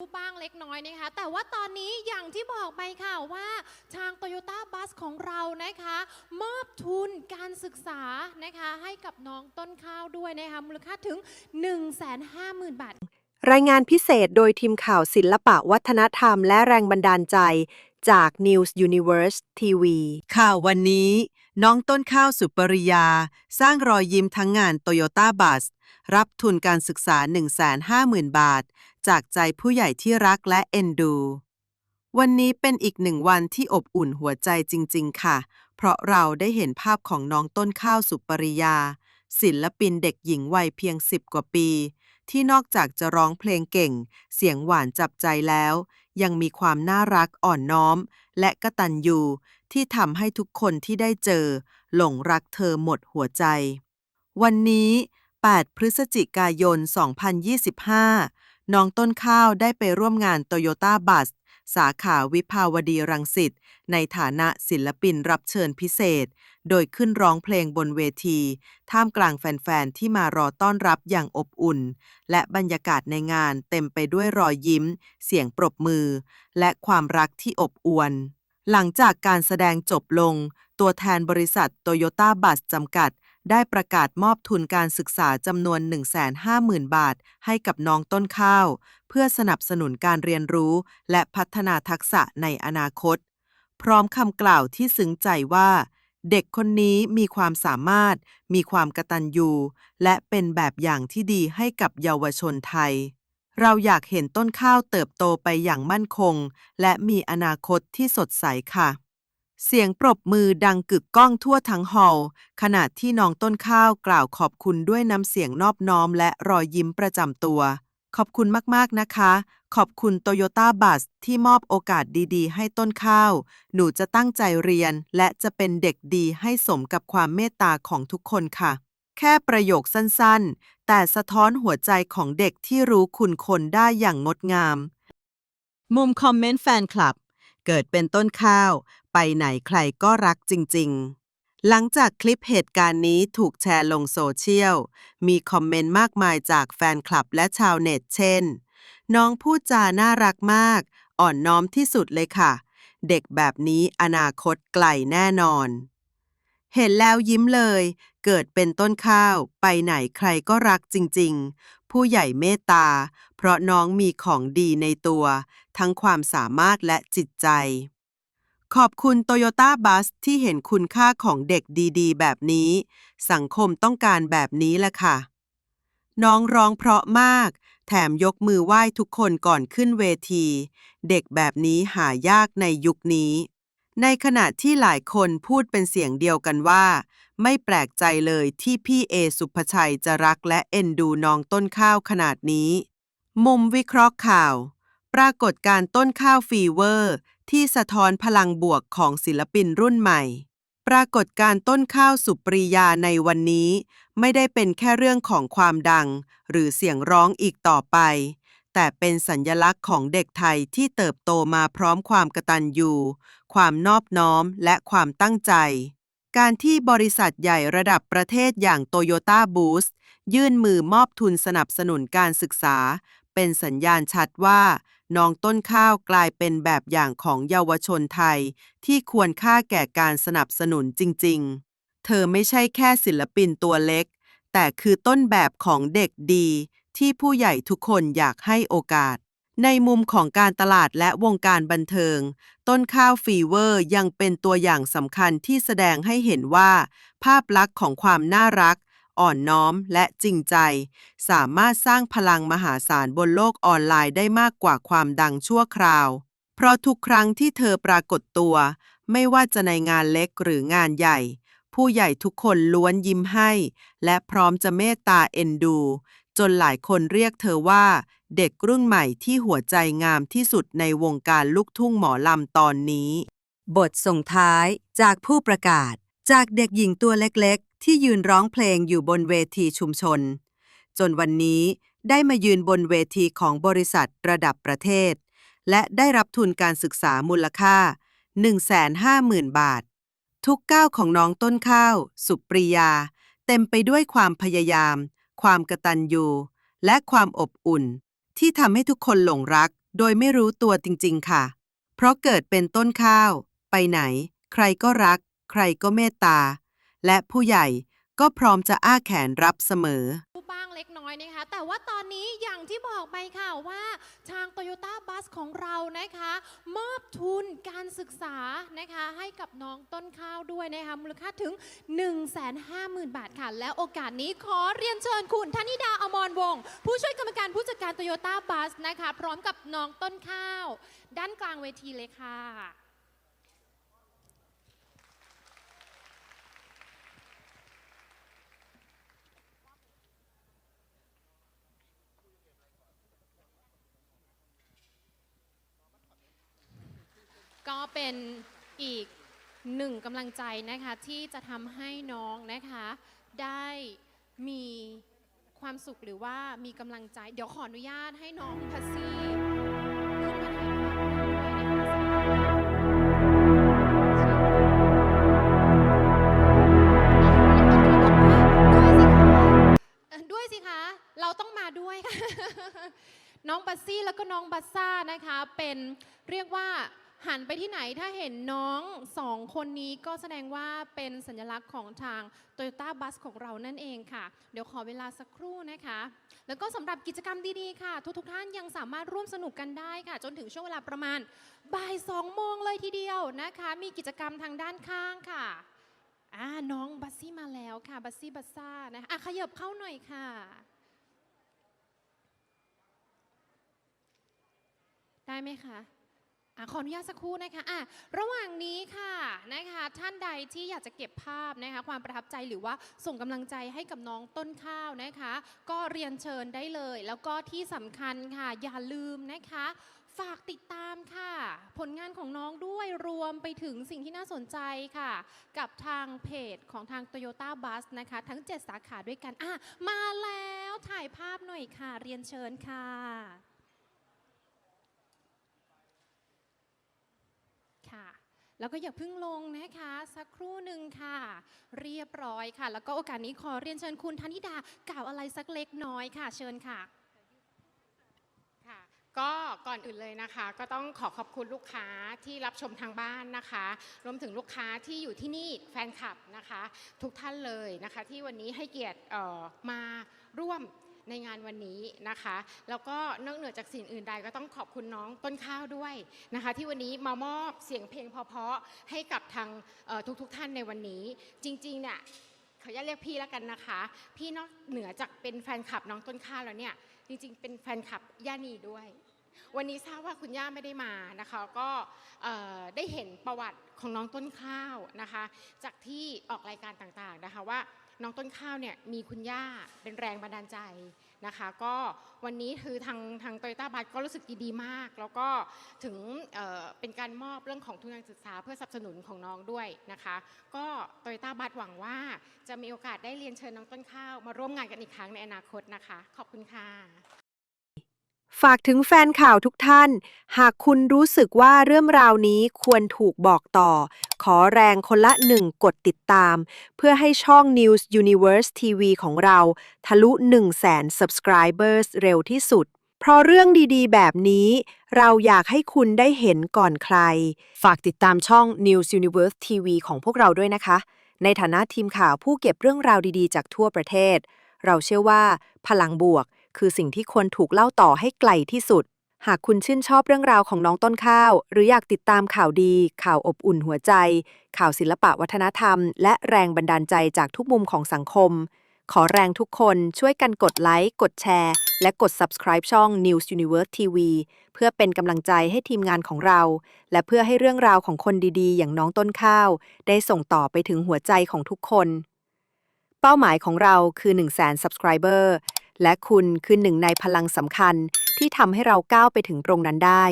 บ้างเล็กน้อยนะคะ แต่ว่าตอนนี้อย่างที่บอกไปค่ะว่าทาง Toyota Bus ของเรานะคะ มอบทุนการศึกษานะคะ ให้กับน้องต้นข้าวด้วยนะคะมูลค่าถึง 150,000 บาท รายงานพิเศษโดยทีมข่าวศิลปะวัฒนธรรมและแรงบันดาลใจจาก News Universe TV ข่าววันนี้ น้องต้นข้าวสุปริยา สร้างรอยยิ้มทั้งงานโตโยต้าบัสรับทุนการศึกษา 150,000 บาท จากใจผู้ใหญ่ที่รักและเอ็นดู วันนี้เป็นอีกหนึ่งวันที่อบอุ่นหัวใจจริง ๆ ค่ะ เพราะเราได้เห็นภาพของน้องต้นข้าวสุปริยา ศิลปินเด็กหญิงวัยเพียง10กว่าปี ที่นอกจากจะร้องเพลงเก่ง เสียงหวานจับใจแล้ว ยังมีความน่ารักอ่อนน้อม และกตัญญูที่ทำให้ทุกคนที่ได้เจอ หลงรักเธอหมดหัวใจ วันนี้ 8 พฤศจิกายน 2025 น้องต้นข้าวได้ไปร่วมงานโตโยต้าบัสสาขาวิภาวดีรังสิตในฐานะศิลปินรับเชิญพิเศษ โดยขึ้นร้องเพลงบนเวที ท่ามกลางแฟน ๆ ที่มารอต้อนรับอย่างอบอุ่น และบรรยากาศในงานเต็มไปด้วยรอยยิ้ม เสียงปรบมือ และความรักที่อบอวลหลังจากการแสดงจบลง ตัวแทนบริษัทโตโยต้าบัสจำกัด ได้ประกาศมอบทุนการศึกษาจำนวน 150,000 บาท ให้กับน้องต้นข้าว เพื่อสนับสนุนการเรียนรู้ และพัฒนาทักษะในอนาคต พร้อมคำกล่าวที่ซึ้งใจว่า เด็กคนนี้มีความสามารถ มีความกระตัญญูและเป็นแบบอย่างที่ดีให้กับเยาวชนไทย เราอยากเห็นต้นข้าวเติบโตไปอย่างมั่นคง และมีอนาคตที่สดใสค่ะ เสียงปรบมือดังกึกก้องทั่วทั้งฮอลล์ขณะที่น้องต้นข้าวกล่าวขอบคุณด้วยน้ำเสียงนอบน้อมและรอยยิ้มประจำตัว ขอบคุณมากๆนะคะ ขอบคุณโตโยต้าบัสที่มอบโอกาสดีๆ ให้ต้นข้าว หนูจะตั้งใจเรียน และจะเป็นเด็กดีให้สมกับความเมตตาของทุกคนค่ะ แค่ประโยคสั้นๆ แต่สะท้อนหัวใจของเด็กที่รู้คุณคนได้อย่างงดงาม มุมคอมเมนต์แฟนคลับ เกิดเป็นต้นข้าว ไปไหนใครก็รักจริง ๆ หลังจากคลิปเหตุการณ์นี้ถูกแชร์ลงโซเชียล มีคอมเมนต์มากมายจากแฟนคลับและชาวเน็ตเช่น น้องพูดจาน่ารักมาก อ่อนน้อมที่สุดเลยค่ะ เด็กแบบนี้อนาคตไกลแน่นอน เห็นแล้วยิ้มเลย เกิดเป็นต้นข้าว ไปไหนใครก็รักจริง ๆ ผู้ใหญ่เมตตา เพราะน้องมีของดีในตัว ทั้งความสามารถและจิตใจ ขอบคุณโตโยต้าบัสที่เห็นคุณค่าของเด็กดีๆ แบบนี้ สังคมต้องการแบบนี้แหละค่ะ น้องร้องเพราะมาก แถมยกมือไหว้ทุกคนก่อนขึ้นเวที เด็กแบบนี้หายากในยุคนี้ ในขณะที่หลายคนพูดเป็นเสียงเดียวกันว่า ไม่แปลกใจเลยที่พี่เอสุภชัยจะรักและเอ็นดูน้องต้นข้าวขนาดนี้ มุมวิเคราะห์ข่าว ปรากฏการต้นข้าวฟีเวอร์ ที่สะท้อนพลังบวกของศิลปินรุ่นใหม่ ปรากฏการต้นข้าวสุปรียาในวันนี้ ไม่ได้เป็นแค่เรื่องของความดัง หรือเสียงร้องอีกต่อไป แต่เป็นสัญญลักษณ์ของเด็กไทยที่เติบโตมาพร้อมความกระตัญญู ความนอบน้อมและความตั้งใจ การที่บริษัทใหญ่ระดับประเทศอย่างโตโยต้าบูสยื่นมือมอบทุนสนับสนุนการศึกษา เป็นสัญญาณชัดว่าน้องต้นข้าวกลายเป็นแบบอย่างของเยาวชนไทย ที่ควรค่าแก่การสนับสนุนจริง ๆ เธอไม่ใช่แค่ศิลปินตัวเล็ก แต่คือต้นแบบของเด็กดีที่ผู้ใหญ่ทุกคนอยากให้โอกาส ในมุมของการตลาดและวงการบันเทิง ต้นข้าวฟีเวอร์ยังเป็นตัวอย่างสำคัญที่แสดงให้เห็นว่า ภาพลักษณ์ของความน่ารัก อ่อนน้อมและจริงใจ สามารถสร้างพลังมหาศาลบนโลกออนไลน์ได้มากกว่าความดังชั่วคราว เพราะทุกครั้งที่เธอปรากฏตัว ไม่ว่าจะในงานเล็กหรืองานใหญ่ ผู้ใหญ่ทุกคนล้วนยิ้มให้ และพร้อมจะเมตตาเอ็นดู จนหลายคนเรียกเธอว่า เด็กรุ่นใหม่ที่หัวใจงามที่สุดในวงการลูกทุ่งหมอลำตอนนี้ บทส่งท้ายจากผู้ประกาศ จากเด็กหญิงตัวเล็กๆ ที่ยืนร้องเพลงอยู่บนเวทีชุมชน จนวันนี้ได้มายืนบนเวทีของบริษัทระดับประเทศ และได้รับทุนการศึกษามูลค่า 150,000 บาท ทุกก้าวของน้องต้นข้าว สุปรียา เต็มไปด้วยความพยายาม ความกระตัญญูและความอบอุ่น ที่ทำให้ทุกคนหลงรัก โดยไม่รู้ตัวจริง ๆ ค่ะ เพราะเกิดเป็นต้นข้าว ไปไหน ใครก็รัก ใครก็เมตตา และผู้ใหญ่ก็พร้อมจะอ้าแขนรับเสมอ อยนะคะ แต่ว่าตอนนี้อย่างที่บอกไปค่ะว่าทาง Toyota Bus ของเรานะคะ มอบทุนการศึกษานะคะให้กับน้องต้นข้าวด้วยนะคะมูลค่าถึง 150,000 บาทค่ะ และโอกาสนี้ขอเรียนเชิญคุณธนิดาอมรวงศ์ผู้ช่วยกรรมการผู้จัดการ Toyota Bus นะคะ พร้อมกับน้องต้นข้าว ด้านกลางเวทีเลยค่ะ ก็เป็นอีกหนึ่งกำลังใจนะคะที่จะทำให้น้องนะคะได้มีความสุขหรือว่ามีกำลังใจ เดี๋ยวขออนุญาตให้น้องพัซซี่ขึ้นมาถ่ายภาพด้วยนะคะด้วยสิคะ เราต้องมาด้วยค่ะ น้องบัสซี่แล้วก็น้องบัสซ่านะคะ เป็นเรียกว่า หันไปที่ไหนถ้าเห็นน้องสองคนนี้ก็แสดงว่าเป็นสัญลักษณ์ของทาง Toyota Bus ของเรานั่นเองค่ะ เดี๋ยวขอเวลาสักครู่นะคะ แล้วก็สำหรับกิจกรรมดีๆค่ะ ทุกๆท่านยังสามารถร่วมสนุกกันได้ค่ะ จนถึงช่วงเวลาประมาณบ่ายสองโมงเลยทีเดียวนะคะ มีกิจกรรมทางด้านข้างค่ะอ่าน้องบัสซี่มาแล้วค่ะ บัสซี่บัสซ่านะคะอะขยับเข้าหน่อยค่ะได้ไหมคะ อะขออนุญาตสักครู่นะคะอะระหว่างนี้ค่ะนะคะท่านใดที่อยากจะเก็บภาพนะคะความประทับใจหรือว่าส่งกำลังใจให้กับน้องต้นข้าวนะคะ ก็เรียนเชิญได้เลย แล้วก็ที่สำคัญค่ะอย่าลืมนะคะ ฝากติดตามค่ะ ผลงานของน้องด้วยรวมไปถึงสิ่งที่น่าสนใจค่ะ กับทางเพจของทาง Toyota Bus นะคะ ทั้ง 7 สาขาด้วยกันอะมาแล้วถ่ายภาพหน่อยค่ะ เรียนเชิญค่ะค่ะ แล้วก็อย่าเพิ่งลงนะคะ สักครู่หนึ่งค่ะ เรียบร้อยค่ะ แล้วก็โอกาสนี้ขอเรียนเชิญคุณธนิดากล่าวอะไรสักเล็กน้อยค่ะ เชิญค่ะค่ะก็ก่อนอื่นเลยนะคะ ก็ต้องขอขอบคุณลูกค้าที่รับชมทางบ้านนะคะ รวมถึงลูกค้าที่อยู่ที่นี่แฟนคลับนะคะ ทุกท่านเลยนะคะ ที่วันนี้ให้เกียรติเออมาร่วม ในงานวันนี้นะคะ แล้วก็นอกเหนือจากสิ่งอื่นใดก็ต้องขอบคุณน้องต้นข้าวด้วยนะคะ ที่วันนี้มามอบเสียงเพลงเพราะๆให้กับทางทุกๆท่านในวันนี้ จริงๆเนี่ยเขออนุญาตเรียกพี่แล้วกันนะคะ พี่นอกเหนือจากเป็นแฟนคลับน้องต้นข้าวแล้วเนี่ยจริงๆ เป็นแฟนคลับย่านีด้วยวันนี้ทราบว่าคุณย่าไม่ได้มานะคะ ก็ได้เห็นประวัติของน้องต้นข้าวนะคะ จากที่ออกรายการต่างๆนะคะว่า น้องต้นข้าวเนี่ยมีคุณย่าเป็นแรงบันดาลใจนะคะ ก็วันนี้คือทางทางโตโยต้าบัสก็รู้สึกดีๆมาก แล้วก็ถึงเเป็นการมอบเรื่องของทุนการศึกษาเพื่อสนับสนุนของน้องด้วยนะคะ ก็โตโยต้าบัสหวังว่าจะมีโอกาสได้เรียนเชิญน้องต้นข้าว มาร่วมงานกันอีกครั้งในอนาคตนะคะ ขอบคุณค่ะ ฝากถึงแฟนข่าวทุกท่าน หากคุณรู้สึกว่าเรื่องราวนี้ควรถูกบอกต่อ ขอแรงคนละหนึ่งกดติดตาม เพื่อให้ช่อง News Universe TV ของเรา ทะลุ 1 0 0 0 0 0 subscribers เร็วที่สุด เพราะเรื่องดีๆ แบบนี้ เราอยากให้คุณได้เห็นก่อนใคร ฝากติดตามช่อง News Universe TV ของพวกเราด้วยนะคะ ในฐานะทีมข่าวผู้เก็บเรื่องราวดีๆ จากทั่วประเทศ เราเชื่อว่า พลังบวก คือสิ่งที่ควรถูกเล่าต่อให้ไกลที่สุด หากคุณชื่นชอบเรื่องราวของน้องต้นข้าว หรืออยากติดตามข่าวดี ข่าวอบอุ่นหัวใจ ข่าวศิลปะวัฒนธรรม และแรงบันดาลใจจากทุกมุมของสังคม ขอแรงทุกคนช่วยกันกดไลค์กดแชร์ และกด subscribe ช่อง News Universe TV เพื่อเป็นกำลังใจให้ทีมงานของเรา และเพื่อให้เรื่องราวของคนดีๆ อย่างน้องต้นข้าว ได้ส่งต่อไปถึงหัวใจของทุกคนเป้าหมายของเราคือ 1 0 0 0 0แสน subscriber และคุณคือหนึ่งในพลังสำคัญที่ทำให้เราก้าวไปถึงตรงนั้นได้